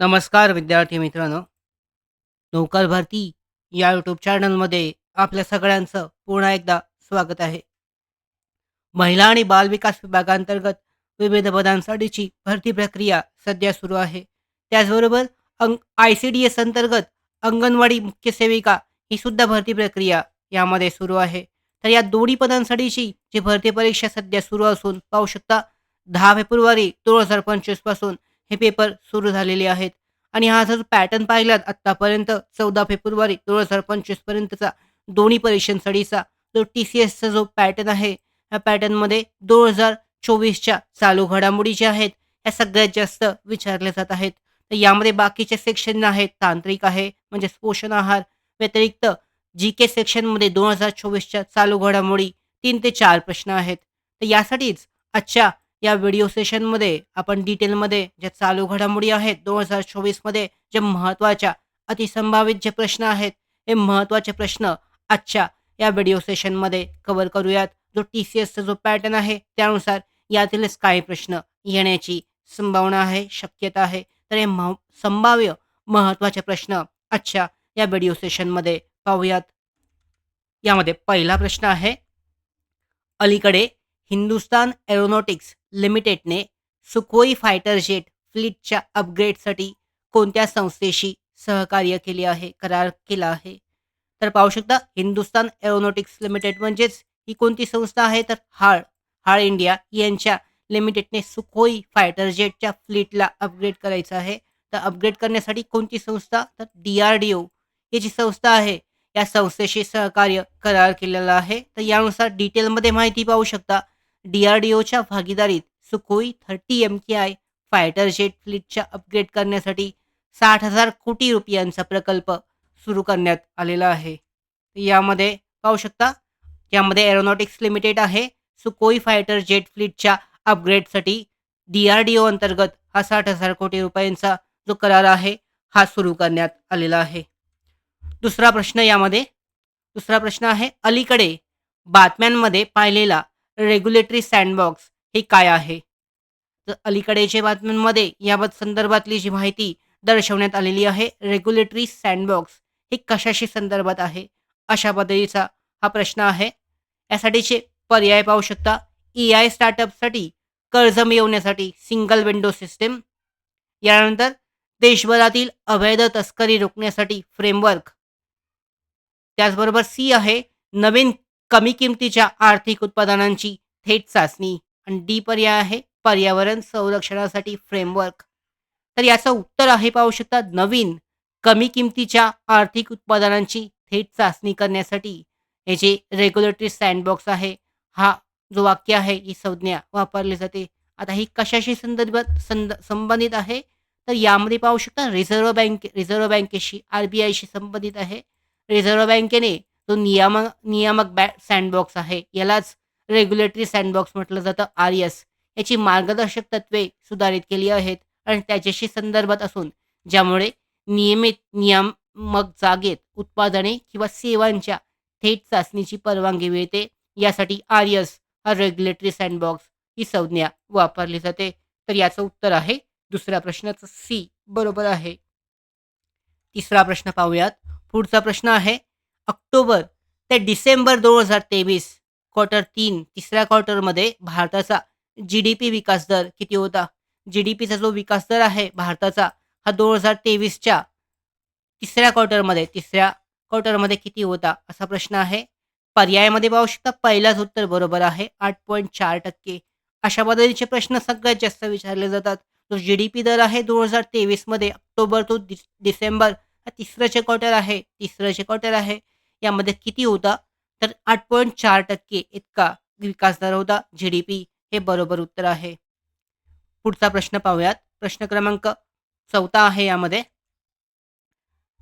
नमस्कार विद्यार्थी मित्रांनो. नौकार भारती या यूट्यूब चॅनलमध्ये आपल्या सगळ्यांचं पुन्हा एकदा स्वागत आहे. महिला आणि बालविकास विभागांतर्गत विविध पदांसाठीची भरती प्रक्रिया सध्या सुरू आहे. त्याचबरोबर अंग आय सी डी एस अंतर्गत अंगणवाडी मुख्य सेविका ही सुद्धा भरती प्रक्रिया यामध्ये सुरू आहे. तर या दोन्ही पदांसाठीची जी भरती परीक्षा सध्या सुरू असून पाहू शकता दहा फेब्रुवारी दोन हजार पंचवीसपासून हे पेपर सुरू झालेले आहेत. आणि हा जर पॅटर्न पाहिलात आत्तापर्यंत चौदा फेब्रुवारी दोन हजार पंचवीसपर्यंतचा दोन्ही परीक्षांसाठीचा जो टी सी एसचा जो पॅटर्न आहे ह्या पॅटर्नमध्ये दोन हजार चोवीसच्या चालू घडामोडी ज्या आहेत ह्या सगळ्यात जास्त विचारल्या जात आहेत. तर यामध्ये बाकीचे सेक्शन आहेत तांत्रिक आहे म्हणजे पोषण आहार व्यतिरिक्त जी के सेक्शनमध्ये दोन हजार चोवीसच्या चालू घडामोडी तीन ते चार प्रश्न आहेत. तर यासाठीच आजच्या या व्हिडिओ सेशनमध्ये आपण डिटेलमध्ये ज्या चालू घडामोडी आहेत दोन हजार चोवीसमध्ये जे महत्त्वाच्या अतिसंभावित जे प्रश्न आहेत हे महत्त्वाचे प्रश्न आजच्या या व्हिडिओ सेशनमध्ये कव्हर करूयात. जो टी सी एसचा जो पॅटर्न आहे त्यानुसार यातीलच काही प्रश्न येण्याची संभावना आहे शक्यता आहे. तर हे मह संभाव्य महत्त्वाचे प्रश्न आजच्या या व्हिडिओ सेशनमध्ये पाहूयात. यामध्ये पहिला प्रश्न आहे अलीकडे हिंदुस्तान एरोनॉटिक्स लिमिटेडने सुखोई फायटर जेट फ्लीटच्या अपग्रेडसाठी कोणत्या संस्थेशी सहकार्य केले आहे करार केला आहे? तर पाहू शकता हिंदुस्तान एरोनॉटिक्स लिमिटेड म्हणजेच ही कोणती संस्था आहे? तर हाळ हाळ इंडिया यांच्या लिमिटेडने सुखोई फायटर जेटच्या फ्लीटला अपग्रेड करायचं आहे. तर अपग्रेड करण्यासाठी कोणती संस्था? तर डी आर डी ओ ही जी संस्था आहे. या संस्थेशी सहकार्य करार केलेला आहे. तर यानुसार डिटेलमध्ये माहिती पाहू शकता डी आर डी ओच्या भागीदारीत Sukhoi thirty M K I fighter jet फ्लीटच्या upgrade करण्यासाठी साठ हजार कोटी रुपयांचा प्रकल्प सुरू करण्यात आलेला आहे. यामध्ये पाहू शकता यामध्ये एरोनॉटिक्स लिमिटेड आहे. सुकोई फायटर जेट फ्लीटच्या अपग्रेडसाठी डी आर डी ओ अंतर्गत हा साठ हजार कोटी रुपयांचा जो करार आहे हा सुरू करण्यात आलेला आहे. दुसरा प्रश्न यामध्ये दुसरा प्रश्न आहे अलीकडे बातम्यांमध्ये पाहिलेला रेग्युलेटरी सँडबॉक्स हे काय आहे? तर अलीकडेच्या बातम्यांमध्ये याबाबत संदर्भातली जी माहिती दर्शवण्यात आलेली आहे रेग्युलेटरी सँडबॉक्स हे कशाशी संदर्भात आहे? अशा पद्धतीचा हा प्रश्न आहे. यासाठीचे पर्याय पाहू शकता. ई आय स्टार्टअपसाठी कर्ज मिळवण्यासाठी सिंगल विंडो सिस्टीम यानंतर देशभरातील अवैध तस्करी रोखण्यासाठी फ्रेमवर्क त्याचबरोबर सी आहे नवीन कमी किमतीच्या आर्थिक उत्पादनांची थेट चाचणी आणि डी पर्याय आहे पर्यावरण संरक्षणासाठी फ्रेमवर्क तर याचं उत्तर आहे पाहू शकता नवीन कमी किमतीच्या आर्थिक उत्पादनांची थेट चाचणी करण्यासाठी हे जे रेग्युलेटरी सँडबॉक्स आहे हा जो वाक्य आहे ही संज्ञा वापरली जाते. आता ही कशाशी संदर्भात संद संबंधित आहे? तर यामध्ये पाहू शकता रिझर्व्ह बँक रिझर्व्ह बँकेशी आर बी आयशी संबंधित आहे. रिझर्व्ह बँकेने तो नियामक नियामक बॅ सँडबॉक्स आहे. यालाच रेग्युलेटरी सँडबॉक्स म्हटलं जातं. आर एस याची मार्गदर्शक तत्वे सुधारित केली आहेत आणि त्याच्याशी संदर्भात असून ज्यामुळे नियमित नियामक जागेत उत्पादने किंवा सेवांच्या थेट चाचणीची परवानगी मिळते. यासाठी आर एस हा रेग्युलेटरी सँडबॉक्स ही संज्ञा वापरली जाते. तर याचं उत्तर आहे दुसऱ्या प्रश्नाचं सी बरोबर आहे. तिसरा प्रश्न पाहूयात. पुढचा प्रश्न आहे ऑक्टोबर ते डिसेंबर दोन हजार तेवीस क्वार्टर तीन तिसऱ्या क्वार्टरमध्ये भारताचा जी डी पी विकास दर किती होता? जी डी पीचा जो विकास दर आहे भारताचा हा दोन हजार तेवीसच्या तिसऱ्या क्वार्टरमध्ये तिसऱ्या क्वार्टरमध्ये किती होता असा प्रश्न आहे. पर्यायामध्ये पाहू शकता पहिलाच उत्तर बरोबर आहे आठ पॉईंट चार टक्के. अशा पद्धतीचे प्रश्न सगळ्यात जास्त विचारले जातात. जो जी डी पी दर आहे दोन हजार तेवीसमध्ये ऑक्टोबर तो डिसेंबर हा तिसऱ्याचे क्वार्टर आहे तिसऱ्याचे क्वार्टर आहे. यामध्ये किती होता? तर आठ पॉईंट चार टक्के इतका विकास दर होता जी डी पी हे बरोबर उत्तर आहे. पुढचा प्रश्न पाहूयात. प्रश्न क्रमांक चौथा आहे यामध्ये.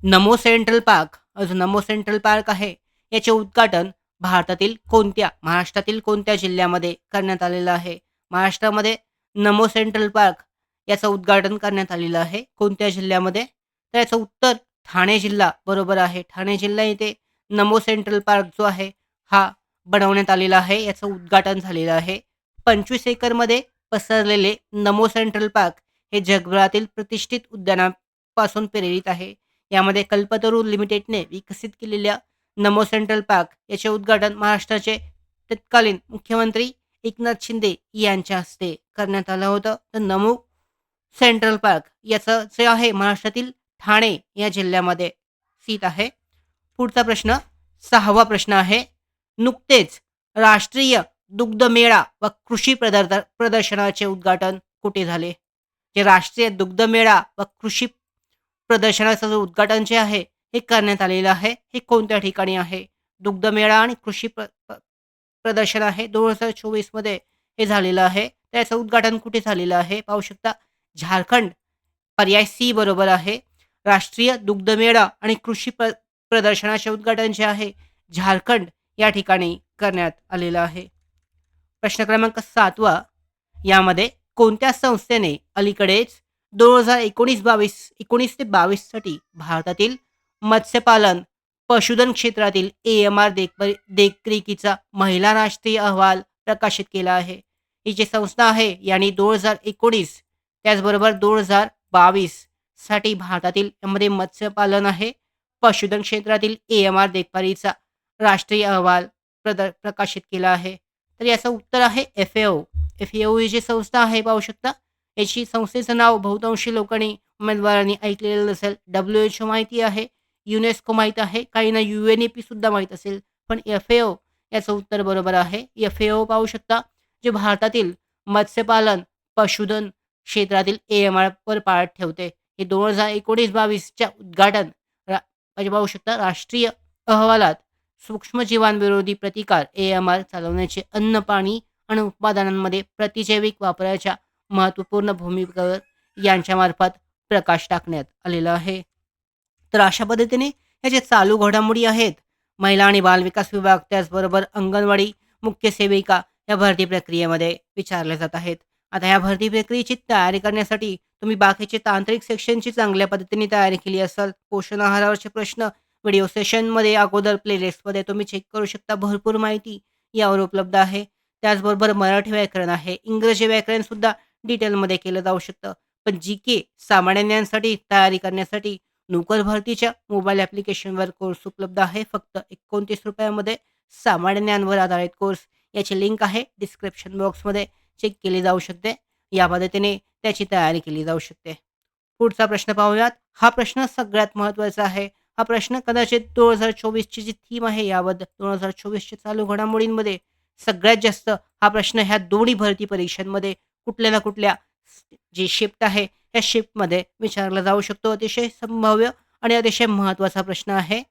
नमो सेंट्रल पार्क जो नमो सेंट्रल पार्क आहे. याचे उद्घाटन भारतातील कोणत्या महाराष्ट्रातील कोणत्या जिल्ह्यामध्ये करण्यात आलेलं आहे? महाराष्ट्रामध्ये नमो सेंट्रल पार्क याचं उद्घाटन करण्यात आलेलं आहे. कोणत्या जिल्ह्यामध्ये? तर याचं उत्तर ठाणे जिल्हा बरोबर आहे. ठाणे जिल्हा येथे नमो सेंट्रल पार्क जो आहे हा बनवण्यात आलेला आहे याचं उद्घाटन झालेलं आहे. पंचवीस एकरमध्ये पसरलेले नमो सेंट्रल पार्क हे जगभरातील प्रतिष्ठित उद्यानापासून प्रेरित आहे. यामध्ये कल्पतरू लिमिटेडने विकसित केलेल्या नमो सेंट्रल पार्क याचे उद्घाटन महाराष्ट्राचे तत्कालीन मुख्यमंत्री एकनाथ शिंदे यांच्या हस्ते करण्यात आलं होतं. तर नमो सेंट्रल पार्क याचं जे आहे महाराष्ट्रातील ठाणे या जिल्ह्यामध्ये स्थित आहे. पुढचा प्रश्न सहावा प्रश्न आहे. नुकतेच राष्ट्रीय दुग्धमेळा व कृषी प्रदर्श प्रदर्शनाचे उद्घाटन कुठे झाले? जे राष्ट्रीय दुग्धमेळा व कृषी प्रदर्शनाचं जे उद्घाटन जे आहे हे करण्यात आलेलं आहे हे कोणत्या ठिकाणी आहे? दुग्धमेळा आणि कृषी प्र प्रदर्शन आहे. दोन हजार चोवीसमध्ये हे झालेलं आहे. त्याचं उद्घाटन कुठे झालेलं आहे? पाहू शकता. झारखंड पर्याय सी बरोबर आहे. राष्ट्रीय दुग्धमेळा आणि कृषी प्र प्रदर्शनाचे उद्घाटन जे आहे झारखंड या ठिकाणी करण्यात आलेलं आहे. प्रश्न क्रमांक सातवा यामध्ये कोणत्या संस्थेने अलीकडेच दोन हजार एकोणीस बावीस एकोणीस ते बावीससाठी भारतातील मत्स्यपालन पशुधन क्षेत्रातील ए एम आर देख देखरेखीचा महिला राष्ट्रीय अहवाल प्रकाशित केला आहे. ही जी संस्था आहे यांनी दोन हजार एकोणीस त्याचबरोबर दोन हजार बावीससाठी भारतातील यामध्ये मत्स्यपालन आहे. पशुधन क्षेत्रातील ए एम आर देखभालीचा राष्ट्रीय अहवाल प्रद प्रकाशित केला आहे. तर याचं उत्तर आहे F A O F A ओ ही जी संस्था आहे पाहू शकता. याची संस्थेचं नाव बहुतांशी लोकांनी उमेदवारांनी ऐकलेलं नसेल. डब्ल्यू एच ओ माहिती आहे. युनेस्को माहीत आहे. काहींना यू एन ए पी सुद्धा माहीत असेल. पण एफ ए ओ याचं उत्तर बरोबर आहे. एफ ए ओ पाहू शकता जे भारतातील मत्स्यपालन पशुधन क्षेत्रातील ए एम आर वर पाळत ठेवते. हे दोन हजार एकोणीस बावीसच्या उद्घाटन रा म्हणजे शकता राष्ट्रीय अहवालात सूक्ष्मजीवांविरोधी प्रतिकार ए एम आर चालवण्याचे अन्न पाणी आणि उत्पादनांमध्ये प्रतिजैविक वापराच्या महत्त्वपूर्ण भूमिकेवर यांच्यामार्फत प्रकाश टाकण्यात आलेला आहे. तर अशा पद्धतीने ह्या ज्या चालू घडामोडी आहेत महिला आणि बालविकास विभाग त्याचबरोबर अंगणवाडी मुख्य सेविका या भरती प्रक्रियेमध्ये विचारल्या जात आहेत. आता ह्या भरती प्रक्रियेची तयारी करण्यासाठी तुम्ही बाकीचे तांत्रिक सेक्शनची चांगल्या पद्धतीने तयारी केली असाल. पोषण आहारावरचे प्रश्न व्हिडिओ सेशनमध्ये अगोदर प्लेलिस्टमध्ये तुम्ही चेक करू शकता. भरपूर माहिती यावर उपलब्ध आहे. त्याचबरोबर मराठी व्याकरण आहे. इंग्रजी व्याकरण सुद्धा डिटेलमध्ये केलं जाऊ शकतं. पण जी के सामान्य तयारी करण्यासाठी नोकर भरतीच्या मोबाईल ॲप्लिकेशनवर कोर्स उपलब्ध आहे. फक्त एकोणतीस रुपयामध्ये सामान्य आधारित कोर्स याची लिंक आहे डिस्क्रिप्शन बॉक्समध्ये चेक केली जाऊ शकते. या पद्धतीने त्याची तयारी केली जाऊ शकते. पुढचा प्रश्न पाहूयात. हा प्रश्न सगळ्यात महत्त्वाचा आहे. हा प्रश्न कदाचित दोन हजार चोवीसची जी थीम आहे याबद्दल दोन हजार चोवीसच्या चालू घडामोडींमध्ये सगळ्यात जास्त हा प्रश्न ह्या दोन्ही भरती परीक्षांमध्ये कुठल्या ना कुठल्या जी शिफ्ट आहे या शिफ्टमध्ये विचारला जाऊ शकतो. अतिशय संभाव्य आणि अतिशय महत्त्वाचा प्रश्न आहे.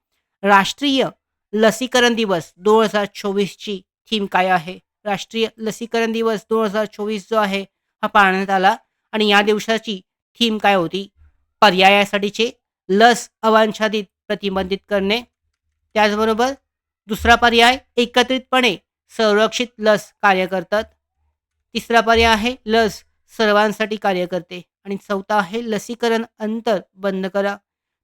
राष्ट्रीय लसीकरण दिवस दोन हजार चोवीसची थीम काय आहे? राष्ट्रीय लसीकरण दिवस दोन हजार चोवीस जो आहे हा पाळण्यात आला. आणि या दिवसाची थीम काय होती? पर्यायासाठीचे लस अवांछादित प्रतिबंधित करणे. त्याचबरोबर दुसरा पर्याय एकत्रितपणे संरक्षित लस कार्य करतात. तिसरा पर्याय आहे लस सर्वांसाठी कार्य करते. आणि चौथा आहे लसीकरण अंतर बंद करा.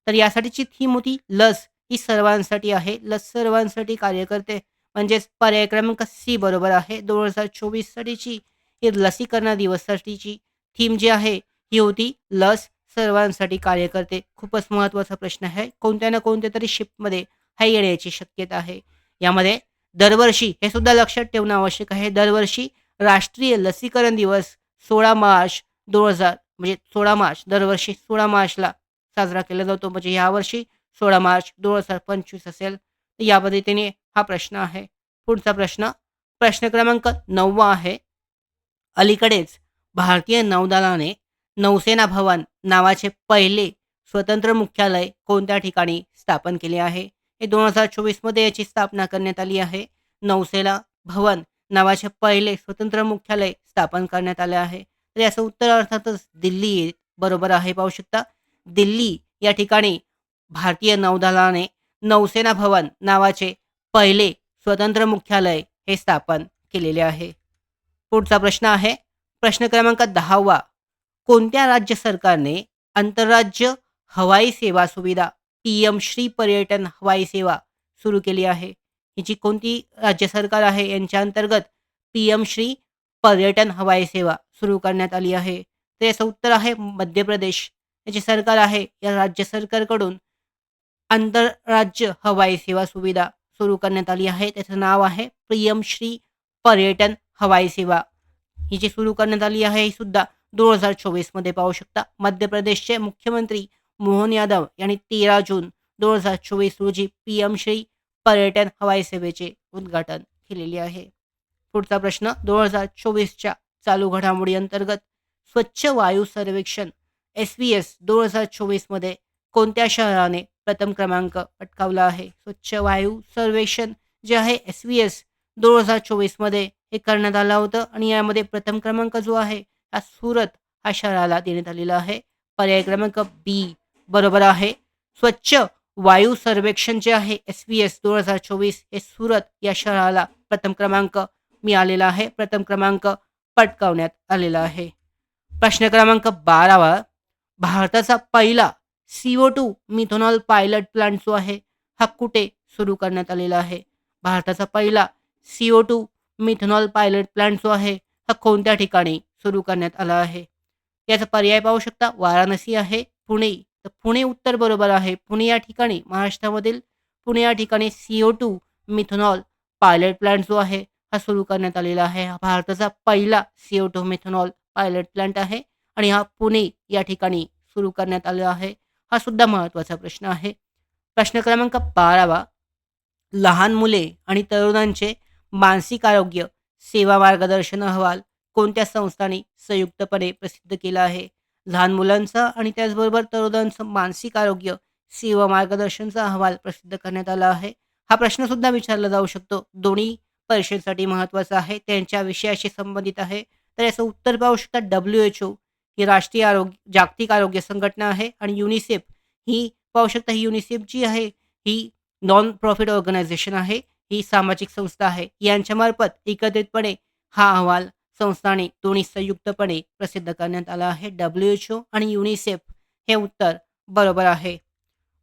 तर यासाठीची थीम होती लस ही सर्वांसाठी आहे. लस सर्वांसाठी कार्य करते. म्हणजेच पर्याय क्रमांक सी बरोबर आहे. दोन हजार चोवीस साठीची ही लसीकरण दिवसासाठीची थीम जी आहे ही होती लस सर्वांसाठी कार्य करते खूपच महत्त्वाचा प्रश्न आहे. कोणत्या ना कोणत्या तरी शिफ्टमध्ये हा येण्याची शक्यता आहे. यामध्ये दरवर्षी हे सुद्धा लक्षात ठेवणं आवश्यक आहे दरवर्षी राष्ट्रीय लसीकरण दिवस सोळा मार्च दोन हजार म्हणजे सोळा मार्च दरवर्षी सोळा मार्चला साजरा केला जातो. म्हणजे यावर्षी सोळा मार्च दोन हजार पंचवीस असेल. तर या पद्धतीने हा प्रश्न आहे. पुढचा प्रश्न प्रश्न क्रमांक नववा आहे. अलीकडेच भारतीय नौदलाने नौसेना भवन नावाचे पहिले स्वतंत्र मुख्यालय कोणत्या ठिकाणी स्थापन केले आहे? हे दोन हजार चोवीसमध्ये याची स्थापना करण्यात आली आहे. नौसेना भवन नावाचे पहिले स्वतंत्र मुख्यालय स्थापन करण्यात आले आहे. तर याचं उत्तर अर्थातच दिल्ली बरोबर आहे पाहू शकता. दिल्ली या ठिकाणी भारतीय नौदलाने नौसेना भवन नावाचे पहिले स्वतंत्र मुख्यालय हे स्थापन केलेले आहे. पुढचा प्रश्न आहे प्रश्न क्रमांक दहावा. कोणत्या राज्य सरकारने आंतरराज्य हवाई सेवा सुविधा पी एम श्री पर्यटन हवाई सेवा सुरू केली आहे? याची कोणती राज्य सरकार आहे? यांच्या अंतर्गत पी एम श्री पर्यटन हवाई सेवा सुरू करण्यात आली आहे. तर याचं उत्तर आहे मध्य प्रदेश. याचे सरकार आहे. या राज्य सरकारकडून आंतरराज्य हवाई सेवा सुविधा सुरू करण्यात आली आहे. त्याचं नाव आहे प्रियम श्री पर्यटन हवाई सेवा. ही जी सुरू करण्यात आली आहे ही सुद्धा दोन हजार चोवीसमध्ये पाहू शकता. मध्य प्रदेशचे मुख्यमंत्री मोहन यादव यांनी तेरा जून दोन हजार चोवीस रोजी पी एम श्री पर्यटन हवाई सेवेचे उद्घाटन केलेले आहे. पुढचा प्रश्न दोन हजार चोवीसच्या चालू घडामोडी अंतर्गत स्वच्छ वायू सर्वेक्षण एस व्ही एस दोन हजार चोवीसमध्ये कोणत्या शहराने प्रथम क्रमांक पटकावला आहे. स्वच्छ वायू सर्वेक्षण जे आहे एस व्ही एस दोन हजार चोवीसमध्ये हे करण्यात आलं होतं आणि यामध्ये प्रथम क्रमांक जो आहे हा सुरत हा शहराला देण्यात आलेला आहे. पर्याय क्रमांक बी बरोबर आहे. स्वच्छ वायू सर्वेक्षण जे आहे एस व्ही एस दोन हजार चोवीस हे सुरत या शहराला प्रथम क्रमांक मिळालेला आहे. प्रथम क्रमांक पटकावण्यात आलेला आहे. प्रश्न क्रमांक बारावा भारताचा पहिला C O two methanol pilot plant जो आहे हा कुठे सुरू करण्यात आलेला आहे? भारताचा पहिला C O two methanol pilot plant जो आहे हा कोणत्या ठिकाणी सुरू करण्यात आला आहे? याचा पर्याय पाहू शकता वाराणसी आहे पुणे. तर पुणे उत्तर बरोबर आहे. पुणे या ठिकाणी महाराष्ट्रामधील पुणे या ठिकाणी C O two methanol pilot plant जो आहे हा सुरू करण्यात आलेला आहे. हा भारताचा पहिला C O two methanol pilot plant आहे आणि हा पुणे या ठिकाणी सुरू करण्यात आला आहे. हा सुद्धा महत्त्वाचा प्रश्न आहे. प्रश्न क्रमांक बारावा. लहान मुले आणि तरुणांचे मानसिक आरोग्य सेवा मार्गदर्शन अहवाल कोणत्या संस्थांनी संयुक्तपणे प्रसिद्ध केला आहे? लहान मुलांचं आणि त्याचबरोबर तरुणांचं मानसिक आरोग्य सेवा मार्गदर्शनचा अहवाल प्रसिद्ध करण्यात आला आहे. हा प्रश्न सुद्धा विचारला जाऊ शकतो. दोन्ही परीक्षेसाठी महत्त्वाचा आहे. त्यांच्या विषयाशी संबंधित आहे. तर याचं उत्तर पाहू शकता डब्ल्यू एच ओ ही राष्ट्रीय आरोग्य जागतिक आरोग्य संघटना आहे आणि युनिसेफ ही पाहू शकता ही युनिसेफ जी आहे ही नॉन प्रॉफिट ऑर्गनायझेशन आहे ही सामाजिक संस्था आहे. यांच्यामार्फत एकत्रितपणे हा अहवाल संस्थाने दोन्ही संयुक्तपणे प्रसिद्ध करण्यात आला आहे. डब्ल्यू एच ओ आणि युनिसेफ हे उत्तर बरोबर आहे.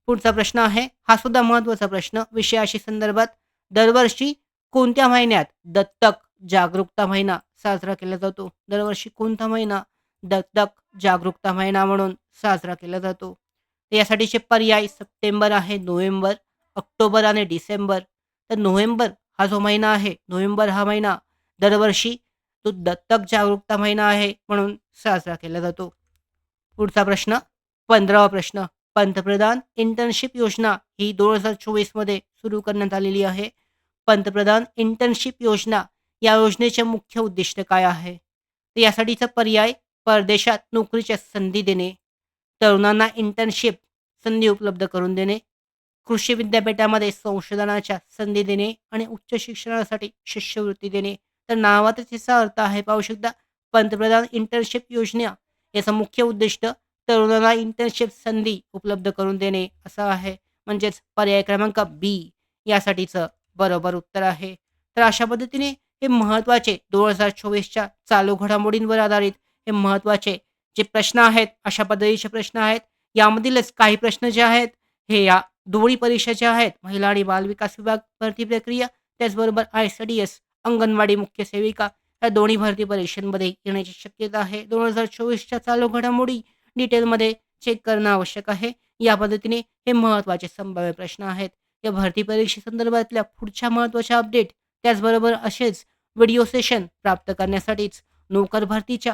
पुढचा प्रश्न आहे हा सुद्धा महत्त्वाचा प्रश्न विषयाशी संदर्भात दरवर्षी कोणत्या महिन्यात दत्तक जागरूकता महिना साजरा केला जातो? दरवर्षी कोणता महिना दत्तक जागरूकता महिना म्हणून साजरा केला जातो. यासाठीचे पर्याय सप्टेंबर आहे नोव्हेंबर ऑक्टोबर आणि डिसेंबर. तर नोव्हेंबर हा जो महिना आहे नोव्हेंबर हा महिना दरवर्षी तो दत्तक जागरूकता महिना आहे म्हणून साजरा केला जातो. पुढचा प्रश्न पंधरावा प्रश्न. पंतप्रधान इंटर्नशिप योजना ही दोन हजार चोवीसमध्ये सुरू करण्यात आलेली आहे. पंतप्रधान इंटर्नशिप योजना या योजनेचे मुख्य उद्दिष्ट काय आहे? तर यासाठीचा पर्याय परदेशात नोकरीच्या संधी देणे तरुणांना इंटर्नशिप संधी उपलब्ध करून देणे कृषी विद्यापीठामध्ये संशोधनाच्या संधी देणे आणि उच्च शिक्षणासाठी शिष्यवृत्ती देणे. तर नावातच याचा अर्थ आहे पाहू शकता पंतप्रधान इंटर्नशिप योजना याचा मुख्य उद्दिष्ट तरुणांना इंटर्नशिप संधी उपलब्ध करून देणे असं आहे. म्हणजेच पर्याय क्रमांक बी यासाठीचं बरोबर उत्तर आहे. तर अशा पद्धतीने हे महत्त्वाचे दोन हजार चोवीसच्या चालू घडामोडींवर आधारित हे महत्त्वाचे जे प्रश्न आहेत अशा पद्धतीचे प्रश्न आहेत. यामधीलच काही प्रश्न जे आहेत हे या दोन्ही परीक्षा ज्या आहेत महिला आणि बालविकास विभाग भरती प्रक्रिया त्याचबरोबर I C D S anganwadi मुख्य सेविका या दोन्ही भरती परीक्षांमध्ये येण्याची शक्यता आहे. दोन हजार चोवीसच्या चालू घडामोडी डिटेलमध्ये चेक करणं आवश्यक आहे. या पद्धतीने हे महत्त्वाचे संभाव्य प्रश्न आहेत. या भरती परीक्षेसंदर्भातल्या पुढच्या महत्त्वाच्या अपडेट त्याचबरोबर असेच व्हिडिओ सेशन प्राप्त करण्यासाठीच नोकर भरतीच्या